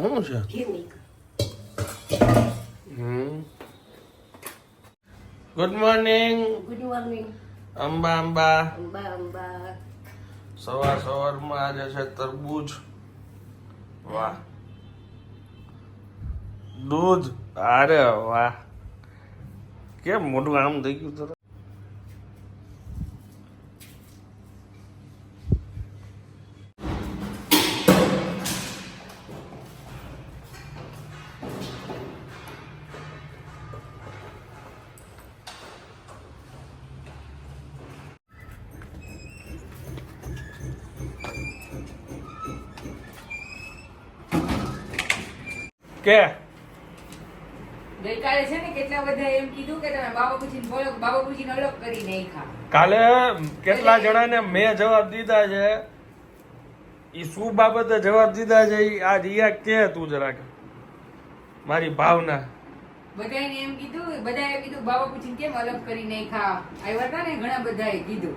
શું છે good morning good morning Amba Amba. Amba Amba. સવાર સવારમાં આજે છે તરબૂચ વાહ. દૂધ. અરે વાહ. કેમ મોટું આમ થઈ ગયું તરત? કે? ગઈકાલે છે ને કેટલા બધા એમ કીધું કે તમે બાબાપુજી બોલો બાબાપુજી અલગ કરી નાખ્યા. કાલે કેટલા જણાને મેં જવાબ દીધા છે. ઈ શું બાબતે જવાબ દીધા છે આ આજ કે તું જરાક. મારી ભાવના. બધાને એમ કીધું બધાએ કીધું બાબાપુજી કેમ અલગ કરી નાખ્યા? આવ્યા હતા ને ઘણા બધાએ કીધું.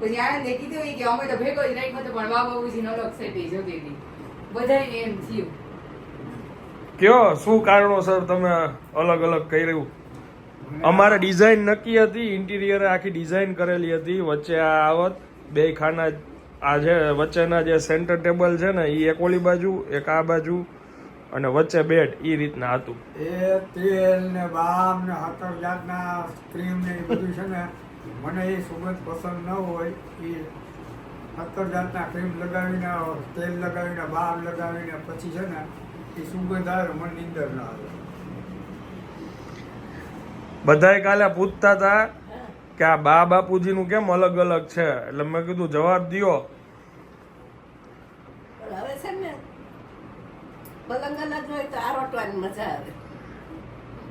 પછી આનંદે કીધું કે અમે તો ભેગો જ રાખ્યો હતો પણ બાબાપુજી અલગ સેટી જોતી હતી બધાને એમ થયું. કયો? શું કારણોસર તમે અલગ અલગ કર્યું? અમારે ડિઝાઇન નક્કી હતી ઇન્ટિરિયર આખી ડિઝાઇન કરેલી હતી. વચ્ચે આ આવત, બે ખાના, આ જે વચ્ચેના જે સેન્ટર ટેબલ છે ને એ એક ઓલી બાજુ, એક આ બાજુ, અને વચ્ચે બેડ એ રીતના હતું. એ તેલ ને બામ ને હતર જાતના ક્રીમ ને એ બધું છે ને, મને એ સુગંધ પસંદ ન હોય એ હતર જાતના ક્રીમ લગાવીને, તેલ લગાવીને, બામ લગાવીને, પછી છે ને એ સુગંધ આવે મને નીંદર ના આવે બધાય કાલે પૂછતા હતા કે આ બા બાપુજીનું કેમ અલગ અલગ છે? એટલે મેં કીધું જવાબ દિયો. હવે છે ને પલંગ અલગ હોય તો આરોટવાની મજા આવે.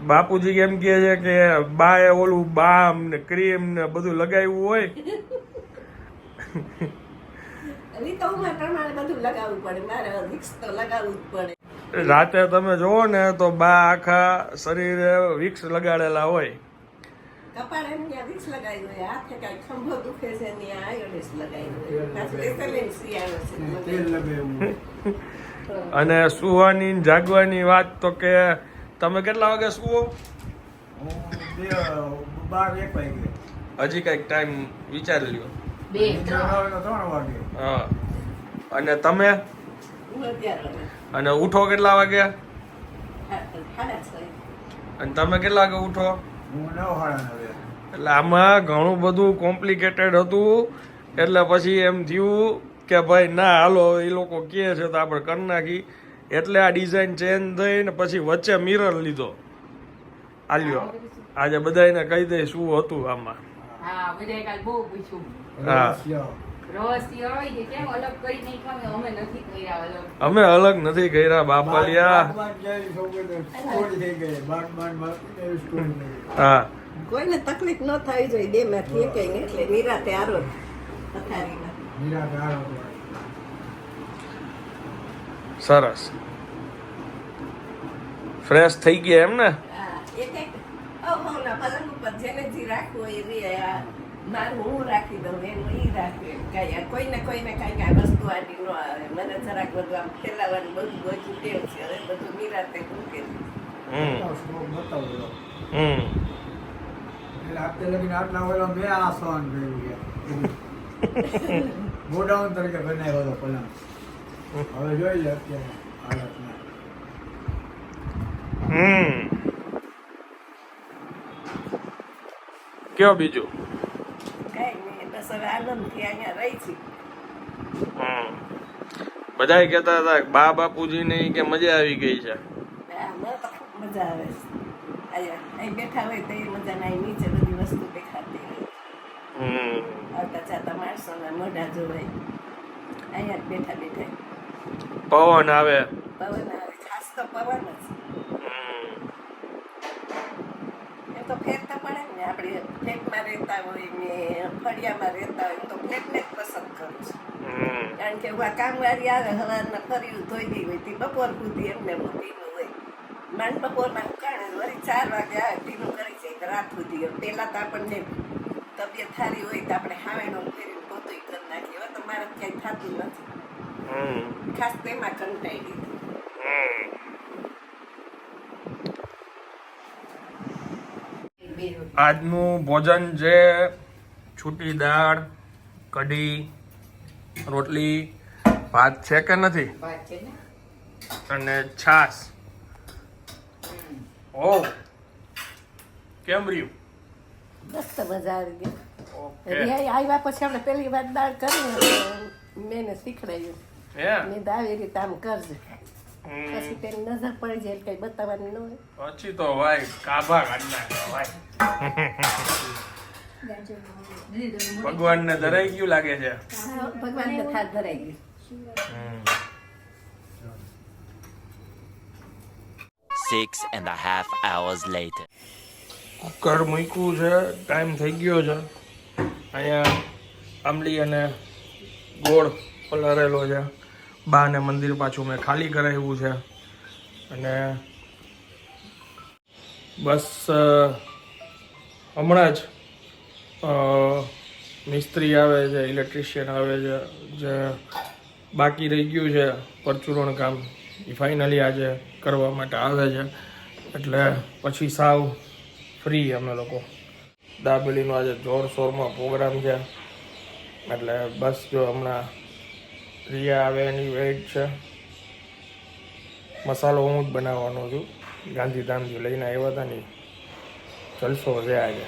બાપુજી એમ કહે છે કે બાએ ઓલું બામ ને ક્રીમ ને બધું લગાવ્યું હોય. ઋતુ પ્રમાણે બધું લગાવવું પડે મારે વિક્સ તો લગાવવું જ પડે. રાતે તમે જોવો ને તો બા આખા શરીરે વિક્સ લગાડેલા હોય. કપાળ એમ ત્યાં વિક્સ લગાવ્યું હોય હાથે કાંઈ ખંભો દુખે છે ને આયોડિસ લગાવ્યું હોય. પાછું એસએલએનસી આવે અને સુવાની જાગવાની વાત તો કે તમે કેટલા વાગે સુવો? હજી કંઈક ટાઈમ વિચારી લ્યો. બે નીંદર ના ત્રણ. આવે તો ત્રણ વાગે. હા. અને તમે? અને ઉઠો કેટલા વાગે? અને તમે કેટલા વાગે ઉઠો? એટલે આમાં ઘણું બધું કોમ્પ્લિકેટેડ હતું. એટલે પછી એમ થયું કે ભાઈ ના હાલો એ લોકો કહે છે તો આપણે કરી નાખી. એટલે આ ડિઝાઇન ચેન્જ થઈ ને પછી વચ્ચે મિરર લીધો. આલ્યો. આજે બધાને કહી દઈ શું હતું આમાં. હા બધાએ કાલ બહુ પૂછ્યું. અમે અલગ. નથી કર્યા બાપાલિયા. હા. કોઈને તકલીફ ન થવી જોઈએ બે માંથી એક એટલે નિરાતે આરો. સરસ. ફ્રેશ થઈ ગયા એમ ને? એક એક પલંગ ઉપર જેને જે રાખવું એ મારું હું રાખી દઉં એમ એ રાખે. કાંઈ કોઈને કોઈને કાંઈ કાંઈ વસ્તુ આડી ન આવે. મને જરાક બધું આમ ફેલાવાનું બધું બધું ટેવ છે. હવે બધું નિરાતે મૂકે હમ. બતાવો સ્ટોક બતાવો જરા. હમ. એટલે આપણે લગીને આટલા વર્ષ મેં આ સહન કર્યું છે. ગોડાઉન તરીકે બનાવ્યો હતો પલંગ. હવે જોઈ લે અત્યારે હાલતમાં. હમ. કયો બીજું? હવે આનંદથી અહીંયા રહી છે. હમ. બધાય કહેતા હતા બા બાપુજી ને કે મજા આવી ગઈ છે. મને તો ખૂબ મજા આવે છે. અહીં બેઠા હોય તો એ મજા અહીં નીચે બધી વસ્તુ દેખાતી હોય. આવતા જાતા માણસોના મોઢા જોવાય. અહીંયા બેઠા બેઠા. પવન આવે. પવન આવે ખાસ તો પવન જ હમ એમ તો ફેર તો પડે ને આપણે ફ્લેટમાં રહેતા હોય ને ફળિયામાં રહેતા હોય તો ફ્લેટને જ પસંદ કરું છું. કારણ કે હું આ કામવાળી આવે હવાના ફર્યું ધોઈ ગઈ હોય તે બપોર સુધી એમને ભીનું હોય. માંડ બપોરમાં ઉકાળે વળી ચાર વાગે આવે ભીનું કરી જાય રાત સુધી. પહેલાં તો આપણને તબિયત સારી હોય તો આપણે હાવેણું ફેરીને પોતું કરી નાખીએ. હવે તો મારે ક્યાંય થતું નથી. ખાસ તેમાં કંટાઈ ગઈ હમ બે રોટલી આજનું ભોજન છે છૂટી દાળ કઢી રોટલી ભાત છે કે નથી? અને છાસ. ઓ કેમ રહ્યું? મસ્ત મજા આવી ગઈ. રિયા આવ્યા પછી આપણે પહેલી વાર દાળ કરી મેં શીખડાયું. હે મેં દાળ એ રીતે આમ કરજે. પછી તેની નજર પડી જાય કઈ બતાવવાની ન હોય. પછી તો ભાઈ કાભા કાઢી ભાઈ. ભગવાનને ધરાઈ ગયું લાગે છે. ભગવાન તો થાળ ધરાઈ ગયું. Six and a half hours later. Cooker મૂક્યું છે ટાઈમ થઈ ગયો છે. અહીંયા આંબલી અને ગોળ પલારેલો છે. બા ને મંદિર પાછું મેં ખાલી કરાવ્યું છે. અને બસ હમણાં જ મિસ્ત્રી આવે છે ઇલેક્ટ્રિશિયન આવે છે, જે બાકી રહી ગયું છે પરચુરણ કામ, એ ફાઇનલી આજે કરવા માટે આવે છે. એટલે પછી સાવ ફ્રી અમે લોકો. દાબેલીનો આજે જોરશોરમાં પ્રોગ્રામ છે. એટલે બસ જો હમણાં રિયા આવે એની વેઇટ છે. મસાલો હું જ બનાવવાનો છું. ગાંધીધામથી લઈને આવ્યા હતા ને. જલસો છે આજે.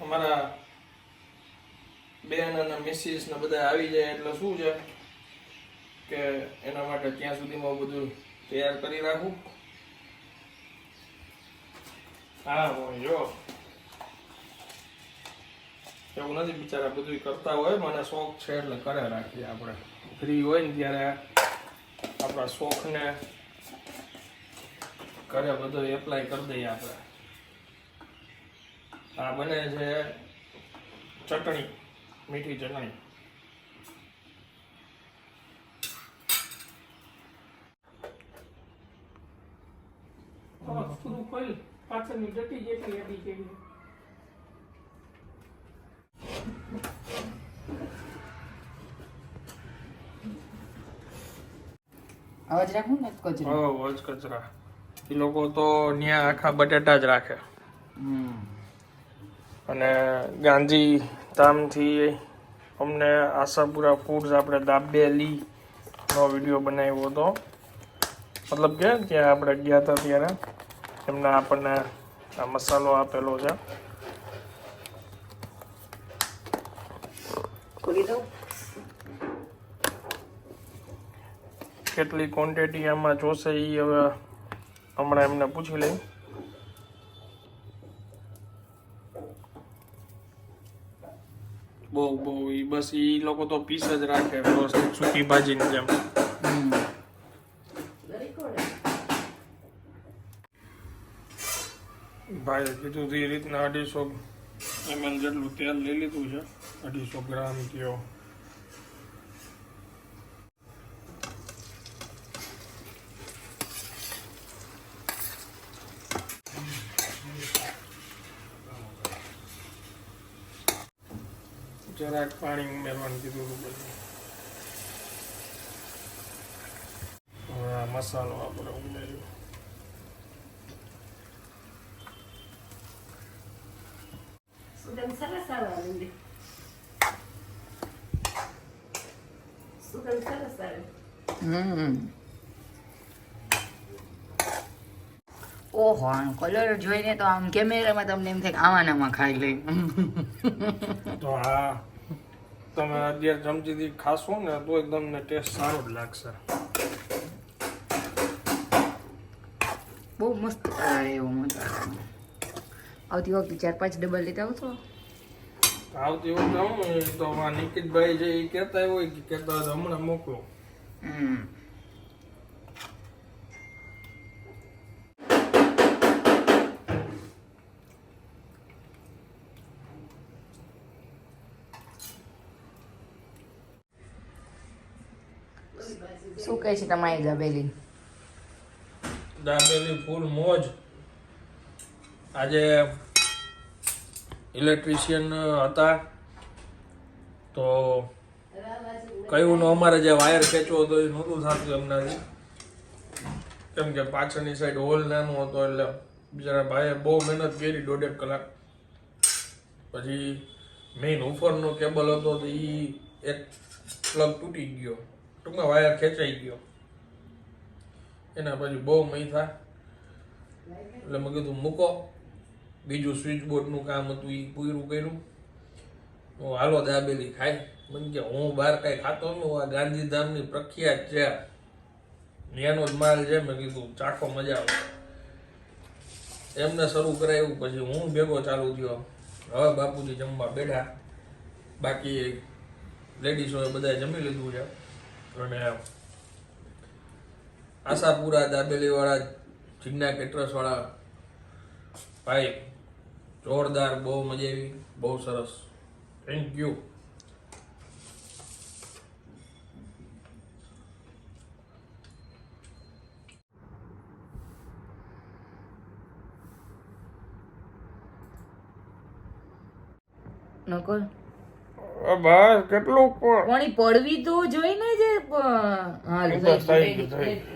અમારા બેન અને મિસિસ ને બધા આવી જાય એટલે શું છે કે એના માટે ત્યાં સુધીમાં બધું તૈયાર કરી રાખું? હા હું જો. એવું નથી બિચારા બધું કરતા હોય, મને શોખ છે એટલે કરે રાખીએ આપણે. ફ્રી હોય ને ત્યારે આપણા શોખને ઘરે બધું એપ્લાય કરી દઈએ આપણે. આ બને છે ચટણી, મીઠી ચટણી. પાછળની ડટી જેટલી હતી કેવી અવાજ રાખું ને કચરો. હા અવાજ કચરા. એ લોકો તો ત્યાં આખા બટેટા જ રાખે. અને થી અમને આશાપુરા ફૂડ્સ આપણે દાબેલી નો વીડિયો બનાવ્યો હતો. મતલબ કે ત્યાં આપણે ગયા હતા ત્યારે. એમને આપણને આ મસાલો આપેલો છે ખોલી દઉં કેટલી ક્વોન્ટિટી આમાં જોશે એ હવે હમણાં એમને પૂછી લઈ. બહુ બહુ ઈ બસ એ લોકો તો પીસ જ રાખે બસ સૂકી ભાજીની જેમ. ભાઈ કીધું એ રીતના અઢીસો એમએલ જેટલું તેલ લઈ લીધું છે અઢીસો ગ્રામ કયો જરાક પાણી ઉમેરવાનું કીધું હતું બધું. હવે આ મસાલો આપણે ઉમેર્યો. સુગંધ સરસ આવે સુગંધ સરસ આવે. હમ. ઓહો કલર જોઈને તો આમ કેમેરામાં તમને એમ થાય કે આમાં ખાઈ લઈ તો હા તમે અત્યારે ચમચીથી ખાશો ને તો તમને ટેસ્ટ સારો જ લાગશે. બહુ મસ્ત કલર એવો મજા. આવે. આવતી વખતે ચાર પાંચ ડબલ લેતા આવશો? આવતી વખતે હું તો નિકિતભાઈ જે એ કહેતા હોય કે કહેતા હમણાં મોકલો. હમ. શું છે તમારી દાબેલી દાબેલી ફૂલ મોજ. આજે ઇલેક્ટ્રિશિયન હતા. તો કયું અમારે જે વાયર ખેંચવો હતો એ નહોતું થતું એમનાથી. કેમ કે પાછળની સાઈડ હોલ નાનો હતો એટલે બિચારા ભાઈએ બહુ મહેનત કરી, દોઢેક કલાક. પછી મેઇન ઉપરનો કેબલ હતો તો એ એક પ્લગ તૂટી ગયો. ટૂંકમાં વાયર ખેંચાઈ ગયો. એના પછી બહુ મૈથા એટલે મેં કીધું મૂકો. બીજું સ્વિચ બોર્ડનું કામ હતું એ પૂરું કર્યું. હું હાલો દાબેલી ખાય. મને કે હું બહાર કાંઈ ખાતો ન આ ગાંધીધામની પ્રખ્યાત છે એનો જ માલ છે. મેં કીધું ચાખો મજા આવે. એમને શરૂ કરાયું, પછી હું ભેગો ચાલુ થયો. હવે બાપુજી જમવા બેઠા. બાકી લેડીઝોએ બધાએ જમી લીધું છે. અને આશાપુરા દાબેલીવાળા જીજ્ઞા કેટરસવાળા ભાઈ જોરદાર, બહુ મજા આવી, બહુ સરસ. થેન્ક યુ નકર બસ કેટલું પણ. કોણી પડવી તો જોઈ ને જે હાલ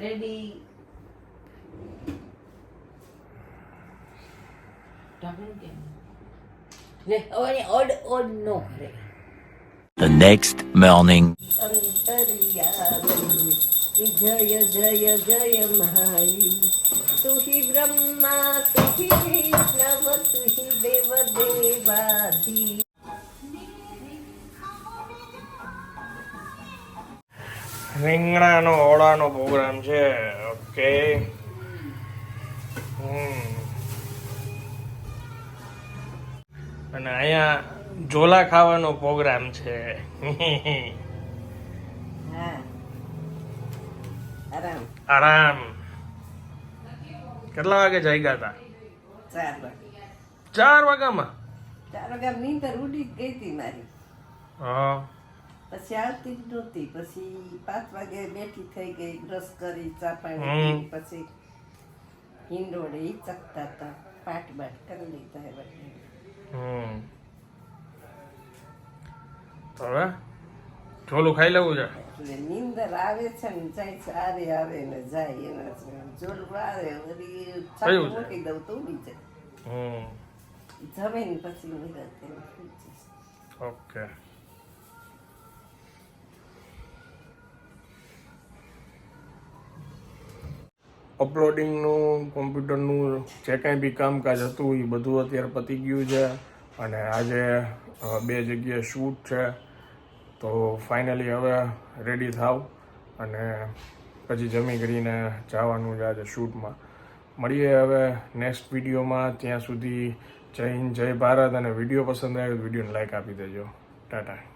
રેડી The next morning. જય જય જય મહાઈ તુહી બ્રહ્મા તુહી રીંગણાનો ઓળાનો પ્રોગ્રામ છે. ઓકે. અને અહીંયા ઝોલા ખાવાનો પ્રોગ્રામ છે. આરામ. કેટલા વાગે જાગ્યા હતા? ચાર વાગે. ચાર વાગ્યામાં? ચાર વાગ્યા નીંદર ઉડી ગઈ હતી મારી. હા. પછી આવતી જ નહોતી. પછી પાંચ વાગે બેઠી થઈ ગઈ બ્રશ કરી ચા પાણી પછી હિંડોળે ઈ ચકતા હતા પાટ બાટ કરી લીધા એ બધે. હવે ઝોલું ખાઈ લેવું છે? એટલે નીંદર આવે છે ને જાય સારી આવે ને જાય એના છે. આવે વળી મૂકી દઉં તો ઉડી જાય. હમ. જમે પછી ઓકે. અપલોડિંગનું કોમ્પ્યુટરનું જે કાંઈ બી કામકાજ હતું એ બધું અત્યારે પતી ગયું છે. અને આજે બે જગ્યાએ શૂટ છે. તો ફાઇનલી હવે રેડી થાવ. અને પછી જમી કરીને જવાનું છે આજે શૂટમાં મળીએ હવે નેક્સ્ટ વિડીયોમાં ત્યાં સુધી જય હિન્દ, જય ભારત. અને વીડિયો પસંદ આવ્યો વિડીયોને લાઈક આપી દેજો. ટાટા.